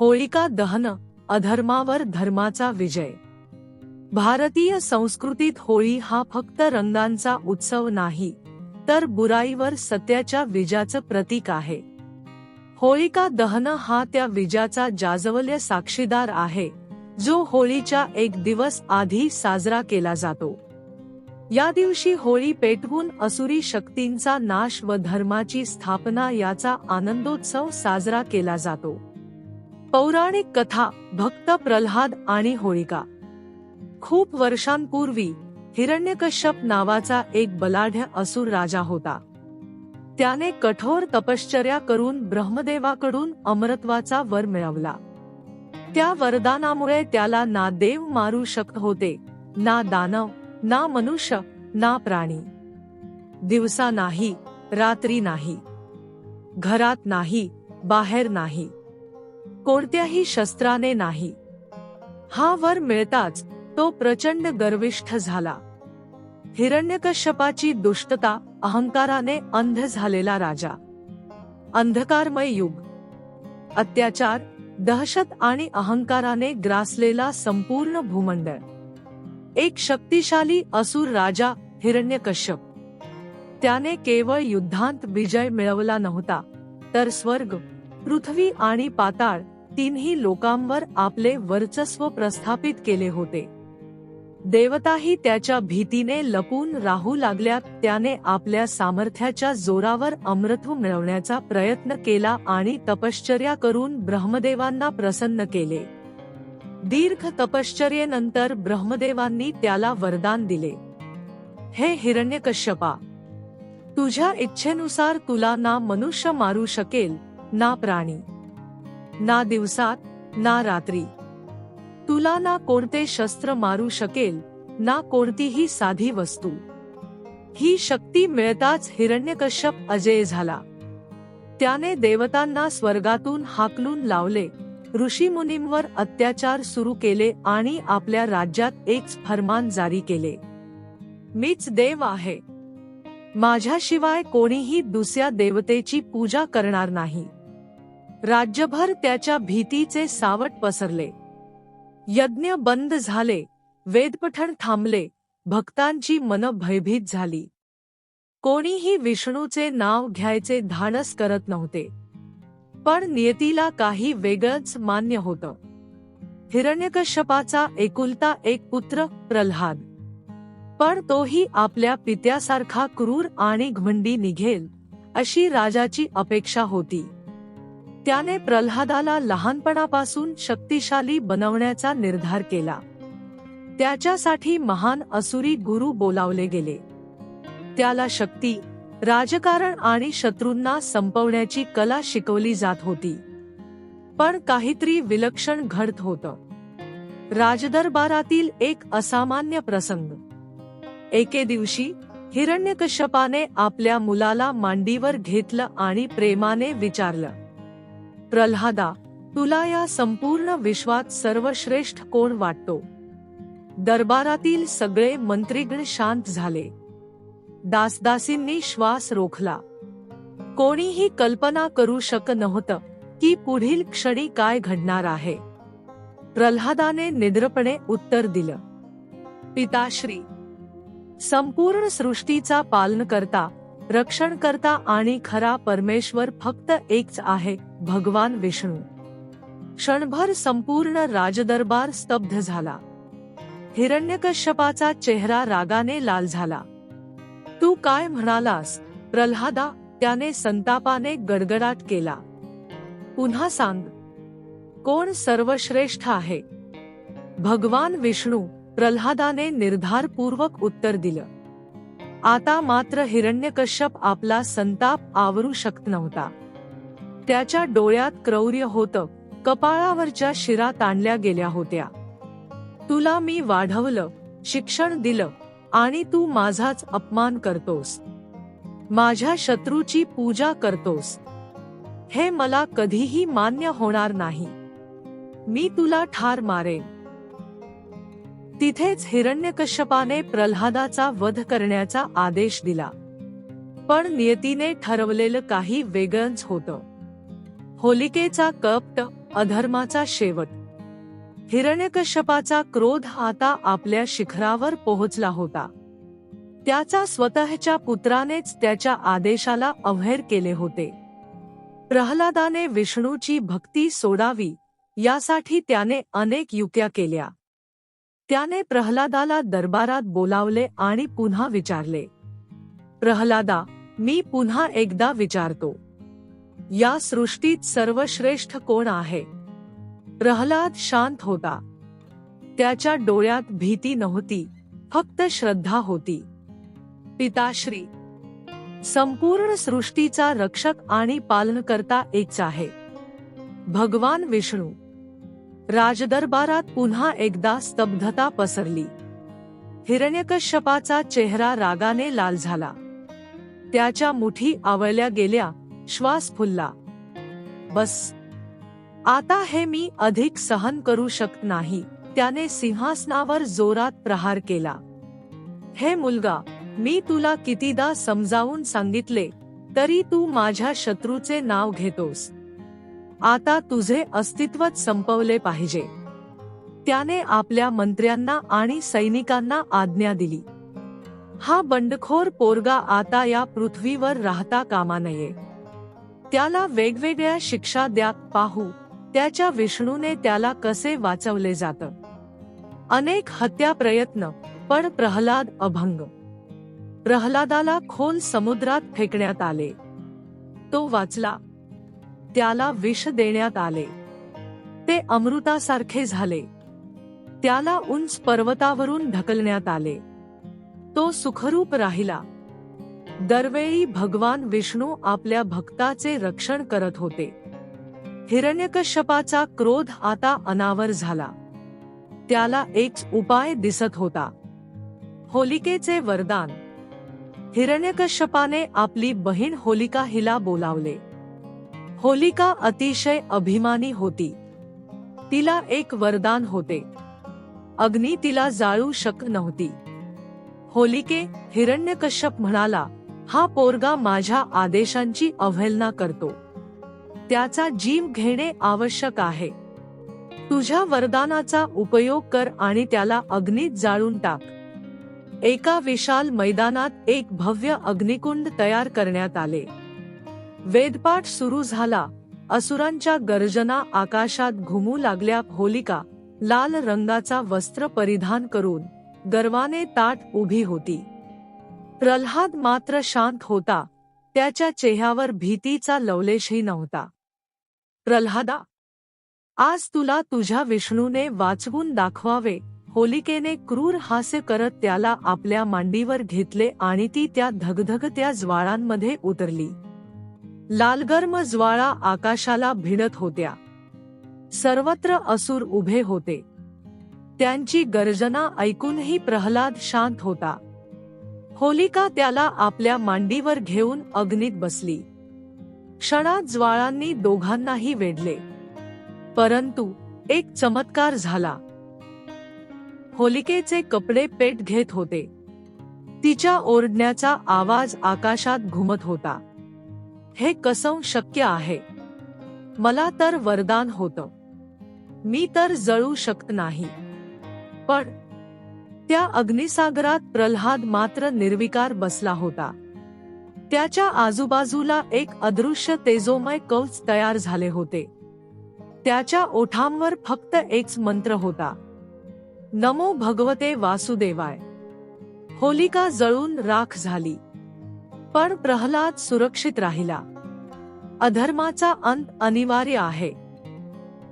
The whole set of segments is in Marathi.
होळिका दहन अधर्मावर धर्माचा विजय. भारतीय संस्कृतीत होळी हा फक्त रंगांचा उत्सव नाही तर बुराईवर सत्याच्या विजाचं प्रतीक आहे. होळिका दहन हा त्या विजाचा जाजवल्य साक्षीदार आहे जो होळीच्या एक दिवस आधी साजरा केला जातो. या दिवशी होळी पेटवून असुरी शक्तींचा नाश व धर्माची स्थापना याचा आनंदोत्सव साजरा केला जातो. पौराणिक कथा भक्त प्रल्हाद आणि होळिका. खूप वर्षांपूर्वी हिरण्यकश्यप नावाचा एक बलाढ्य असुर राजा होता. त्याने कठोर तपश्चर्या करून ब्रह्मदेवाकडून अमरत्वाचा वर मिळवला. त्या वरदानामुळे त्याला ना देव मारू शकत होते ना दानव ना मनुष्य ना प्राणी. दिवसा नाही रात्री नाही. घरात नाही बाहेर नाही. कोणत्याही शस्त्राने नाही. हा वर मिळताच तो प्रचंड गर्विष्ठ झाला. हिरण्यकश्यपाची दुष्टता अहंकाराने अंध झालेला राजा. अंधकारमय युग. अत्याचार दहशत आणि अहंकाराने ग्रासलेला संपूर्ण भूमंडळ. एक शक्तिशाली असुर राजा हिरण्यकश्यप. त्याने केवळ युद्धांत विजय मिळवला नव्हता तर स्वर्ग पृथ्वी आणि पाताळ तिन्ही लोकांवर आपले वर्चस्व प्रस्थापित केले होते. देवताही त्याच्या भीतीने लपून राहू लागल्या त्याने आपल्या सामर्थ्याच्या जोरावर अमृत्व मिळवण्याचा प्रयत्न केला आणि तपश्चर्या करून ब्रह्मदेवांना प्रसन्न केले. दीर्घ तपश्चर्येनंतर ब्रह्मदेवांनी त्याला वरदान दिले. हे हिरण्यकश्यपा तुझ्या इच्छेनुसार तुला ना मनुष्य मारू शकेल ना प्राणी ना दिवसात ना रात्री. तुला ना कोणते शस्त्र मारू शकेल ना कोणतीही साधी वस्तू. ही शक्ती मिळताच हिरण्यकश्यप अजय झाला. त्याने देवतांना स्वर्गातून हाकलून लावले ऋषीमुनींवर अत्याचार सुरू केले आणि आपल्या राज्यात एक फरमान जारी केले. मीच देव आहे. माझ्याशिवाय कोणीही दुसऱ्या देवतेची पूजा करणार नाही. राज्यभर त्याच्या भीतीचे सावट पसरले. यज्ञ बंद झाले वेदपठण थांबले भक्तांची मन भयभीत झाली. कोणीही विष्णूचे नाव घ्यायचे धाडस करत नव्हते. पण नियतीला काही वेगळंच मान्य होतं. हिरण्यकश्यपाचा एकुलता एक पुत्र प्रल्हाद. पण तोही आपल्या पित्यासारखा क्रूर आणि घमंडी निघेल अशी राजाची अपेक्षा होती. त्याने प्रल्हादाला लहानपणापासून शक्तिशाली बनवण्याचा निर्धार केला. त्याच्यासाठी महान असुरी गुरु बोलावले गेले. त्याला शक्ती राजकारण आणि शत्रूंना संपवण्याची कला शिकवली जात होती. पण काहीतरी विलक्षण घडत होतं. राजदरबारातील एक असामान्य प्रसंग. एके दिवशी हिरण्यकश्यपाने आपल्या मुलाला मांडीवर घेतलं आणि प्रेमाने विचारलं प्रल्हादा तुला या संपूर्ण विश्वात सर्वश्रेष्ठ कोण वाटतो? दरबारातील सगळे मंत्रीगण शांत झाले. दासदासींनी श्वास रोखला. कोणीही कल्पना करू शक नव्हतं की पुढील क्षणी काय घडणार आहे. प्रल्हादाने निद्रपणे उत्तर दिलं. पिताश्री संपूर्ण सृष्टीचा पालन करता रक्षणकर्ता आणि खरा परमेश्वर फक्त एकच आहे भगवान विष्णू. क्षणभर संपूर्ण राजदरबार स्तब्ध झाला. हिरण्यकश्यपाचा चेहरा रागाने लाल झाला. तू काय म्हणालास? प्रल्हादा त्याने संतापाने गडगडाट केला. पुन्हा सांग. कोण सर्वश्रेष्ठ आहे? भगवान विष्णू प्रल्हादाने निर्धारपूर्वक उत्तर दिलं. आता मात्र हिरण्यकश्यप आपला संताप आवरू शकत नव्हता. त्याच्या डोळ्यात क्रौर्य होतं. कपाळावरच्या शिरा ताणल्या गेल्या होत्या. तुला मी वाढवलं शिक्षण दिलं आणि तू माझाच अपमान करतोस. माझ्या शत्रूची पूजा करतोस. हे मला कधीही मान्य होणार नाही. मी तुला ठार मारेन. तिथेच हिरण्यकश्यपाने प्रल्हादाचा वध करण्याचा आदेश दिला. पण नियतीने ठरवलेलं काही वेगळंच होतं. होलिकेचा कपट अधर्माचा शेवट. हिरण्यकश्यपाचा क्रोध आता आपल्या शिखरावर पोहोचला होता. त्याचा स्वतःच्या पुत्रानेच त्याच्या आदेशाला अवहेर केले होते. प्रल्हादाने विष्णूची भक्ती सोडावी यासाठी त्याने अनेक युक्या केल्या. त्याने प्रल्हादाला दरबारात बोलावले आणि पुन्हा विचारले प्रल्हादा मी पुन्हा एकदा विचारतो. या सृष्टीत सर्वश्रेष्ठ कोण आहे? प्रल्हाद शांत होता. त्याच्या डोळ्यात भीती नव्हती फक्त श्रद्धा होती. पिताश्री संपूर्ण सृष्टीचा रक्षक आणि पालनकर्ता एकच आहे. भगवान विष्णू राजदरबारात पुन्हा एकदा स्तब्धता पसरली. हिरण्यकश्यपाचा चेहरा रागाने लाल झाला. त्याच्या मुठी आवळल्या गेल्या श्वास फुलला. बस. आता हे मी अधिक सहन करू शकत नाही त्याने सिंहासनावर जोरात प्रहार केला. हे मुलगा मी तुला कितीदा समजावून सांगितले तरी तू माझ्या शत्रूचे नाव घेतोस. आता तुझे अस्तित्वच संपवले पाहिजे. त्याने आपल्या मंत्र्यांना आणि सैनिकांना आज्ञा दिली. हा बंडखोर पोरगा आता या पृथ्वीवर राहता कामा नये. त्याला वेगवेगळ्या शिक्षा द्या पाहू त्याच्या विष्णूने त्याला कसे वाचवले जात. अनेक हत्या प्रयत्न पण प्रहलाद अभंग. प्रहलादाला खोल समुद्रात फेकण्यात आले. तो वाचला त्याला विष देण्यात आले. ते अमृतासारखे झाले. त्याला उंच पर्वतावरून ढकलण्यात आले. तो सुखरूप राहिला. दरवेळी भगवान विष्णू आपल्या भक्ताचे रक्षण करत होते. हिरण्यकश्यपाचा क्रोध आता अनावर झाला. त्याला एक उपाय दिसत होता. होलिकेचे वरदान. हिरण्यकश्यपाने आपली बहीण होलिका हिला बोलावले. होलिका अतिशय अभिमानी होती. तिला एक वरदान होते. अग्नी तिला जाळू शक नव्हती. होलिके हिरण्यकश्यप म्हणाला हा पोरगा माझ्या आदेशांची अवहेलना करतो. त्याचा जीव घेणे आवश्यक आहे. तुझ्या वरदानाचा उपयोग कर आणि त्याला अग्नीत जाळून टाक. एका विशाल मैदानात एक भव्य अग्निकुंड तयार करण्यात आले. वेदपाठ सुरू झाला. असुरांच्या गर्जना आकाशात घुमू लागल्या होलिका लाल रंगाचा वस्त्र परिधान करून गर्वाने ताट उभी होती. प्रल्हाद मात्र शांत होता. त्याच्या चेहऱ्यावर भीतीचा लवलेशही नव्हता. प्रल्हादा आज तुला तुझ्या विष्णूने वाचवून दाखवावे. होलिकेने क्रूर हास्य करत त्याला आपल्या मांडीवर घेतले आणि ती त्या धगधगत्या ज्वाळांमध्ये उतरली. लालगर्म ज्वाळा आकाशाला भिडत होत्या. सर्वत्र असुर उभे होते. त्यांची गर्जना ऐकूनही प्रल्हाद शांत होता. होलिका त्याला आपल्या मांडीवर घेऊन अग्नीत बसली. क्षणात ज्वाळांनी दोघांनाही वेढले. परंतु एक चमत्कार झाला. होलिकेचे कपडे पेट घेत होते. तिच्या ओरडण्याचा आवाज आकाशात घुमत होता. हे कसं शक्य आहे? मला तर वरदान होतं. मी तर जळू शकत नाही. पण त्या अग्निसागरात प्रल्हाद मात्र निर्विकार बसला होता. त्याच्या आजूबाजूला एक अदृश्य तेजोमय कवच तयार झाले होते. त्याच्या ओठांवर फक्त एकच मंत्र होता. नमो भगवते वासुदेवाय. होलिका जळून राख झाली. पण प्रल्हाद सुरक्षित राहिला. अधर्माचा अंत अनिवार्य आहे.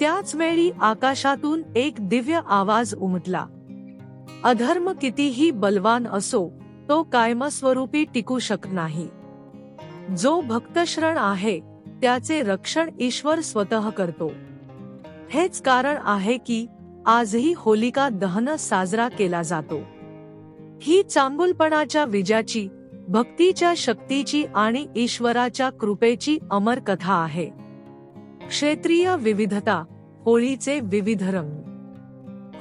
त्याच वेळी आकाशातून एक दिव्य आवाज उमटला. अधर्म कितीही बलवान असो तो कायमस्वरूपी टिकू शकत नाही. जो भक्तश्रण आहे त्याचे रक्षण ईश्वर स्वतः करतो. हेच कारण आहे की आजही होलिका दहन साजरा केला जातो. ही चांगुलपणाच्या विजयाची भक्तीच्या शक्तीची आणि ईश्वराच्या कृपेची अमर कथा आहे. क्षेत्रीय विविधता होळीचे विविध रंग.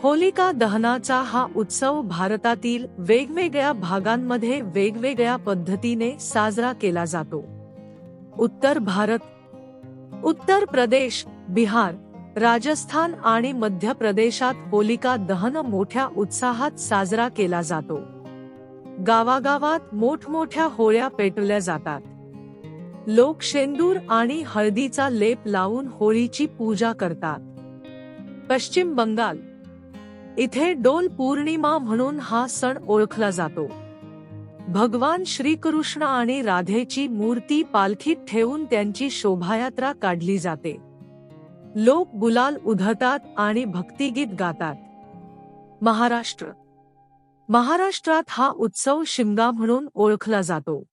होलिका दहनाचा हा उत्सव भारतातील वेगवेगळ्या भागांमध्ये वेगवेगळ्या पद्धतीने साजरा केला जातो. उत्तर भारत उत्तर प्रदेश बिहार राजस्थान आणि मध्य प्रदेशात होलिका दहन मोठ्या उत्साहात साजरा केला जातो. गावागावात मोठमोठ्या होळ्या पेटवल्या जातात. लोक शेंदूर आणि हळदीचा लेप लावून होळीची पूजा करतात. पश्चिम बंगाल. इथे डोल पौर्णिमा म्हणून हा सण ओळखला जातो. भगवान श्रीकृष्ण आणि राधेची मूर्ती पालखीत ठेवून त्यांची शोभायात्रा काढली जाते. लोक गुलाल उधळतात आणि भक्तिगीत गातात. महाराष्ट्र. महाराष्ट्रात हा उत्सव शिमगा म्हणून ओळखला जातो.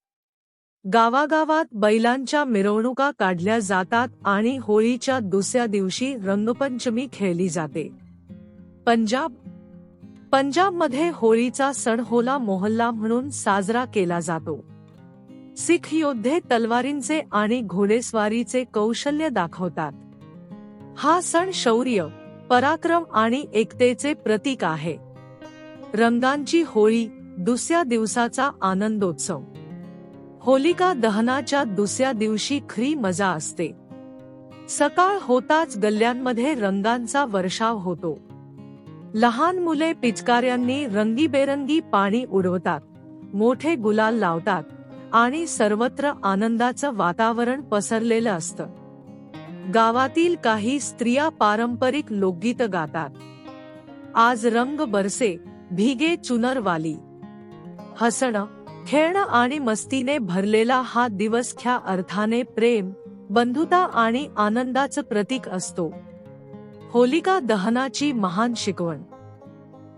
गावागावात बैलांच्या मिरवणुका काढल्या जातात आणि होळीच्या दुसऱ्या दिवशी रंगपंचमी खेळली जाते. पंजाब पंजाबमध्ये होळीचा सण होला मोहल्ला म्हणून साजरा केला जातो. सिख योद्धे तलवारींचे आणि घोडेस्वारीचे कौशल्य दाखवतात. हा सण शौर्य पराक्रम आणि एकतेचे प्रतीक आहे. रंगांची होळी दुसऱ्या दिवसाचा आनंदोत्सव. होलिका दहनाच्या दुसऱ्या दिवशी खरी मजा असते. सकाळ होताच गल्ल्यांमध्ये रंगांचा वर्षाव होतो. लहान मुले पिचकाऱ्यांनी रंगीबेरंगी पाणी उडवतात मोठे गुलाल लावतात आणि सर्वत्र आनंदाचं वातावरण पसरलेलं असतं. गावातील काही स्त्रिया पारंपरिक लोकगीत गातात. आज रंग बरसे भिगे चुनरवाली. हसणं खेळणं आणि मस्तीने भरलेला हा दिवस ख्या अर्थाने प्रेम बंधुता आणि आनंदाचं प्रतीक असतो. होलिका दहनाची महान शिकवण.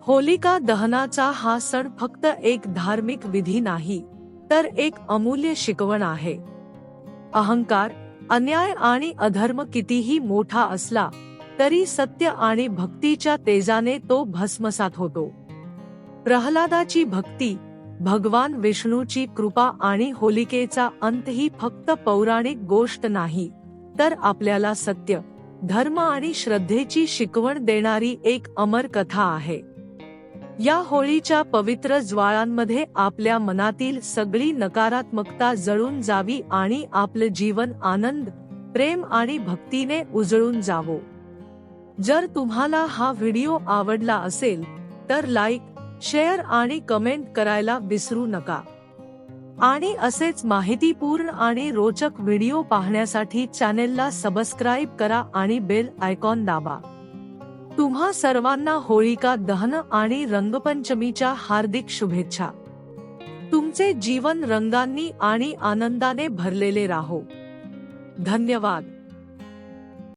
होलिका दहनाचा हा सण फक्त एक धार्मिक विधी नाही तर एक अमूल्य शिकवण आहे. अहंकार अन्याय आणि अधर्म कितीही मोठा असला तरी सत्य आणि भक्तीच्या तेजाने तो भस्मसात होतो. प्रल्हादाची भक्ती भगवान विष्णूची कृपा आणि होलिकेचा अंत ही फक्त पौराणिक गोष्ट नाही तर आपल्याला सत्य धर्म आणि श्रद्धेची शिकवण देणारी एक अमर कथा आहे. या होळीच्या पवित्र ज्वाळांमध्ये आपल्या मनातील सगळी नकारात्मकता जळून जावी आणि आपलं जीवन आनंद प्रेम आणि भक्तीने उजळून जावो. जर तुम्हाला हा व्हिडिओ आवडला असेल तर लाईक शेअर आणि कमेंट करायला विसरू नका. आणि असेच माहितीपूर्ण आणि रोचक व्हिडिओ पाहण्यासाठी चॅनेलला सबस्क्राईब करा आणि बेल आयकॉन दाबा. तुम्हा सर्वांना होळिका दहन आणि रंगपंचमीच्या हार्दिक शुभेच्छा. तुमचे जीवन रंगांनी आणि आनंदाने भरलेले राहो. धन्यवाद.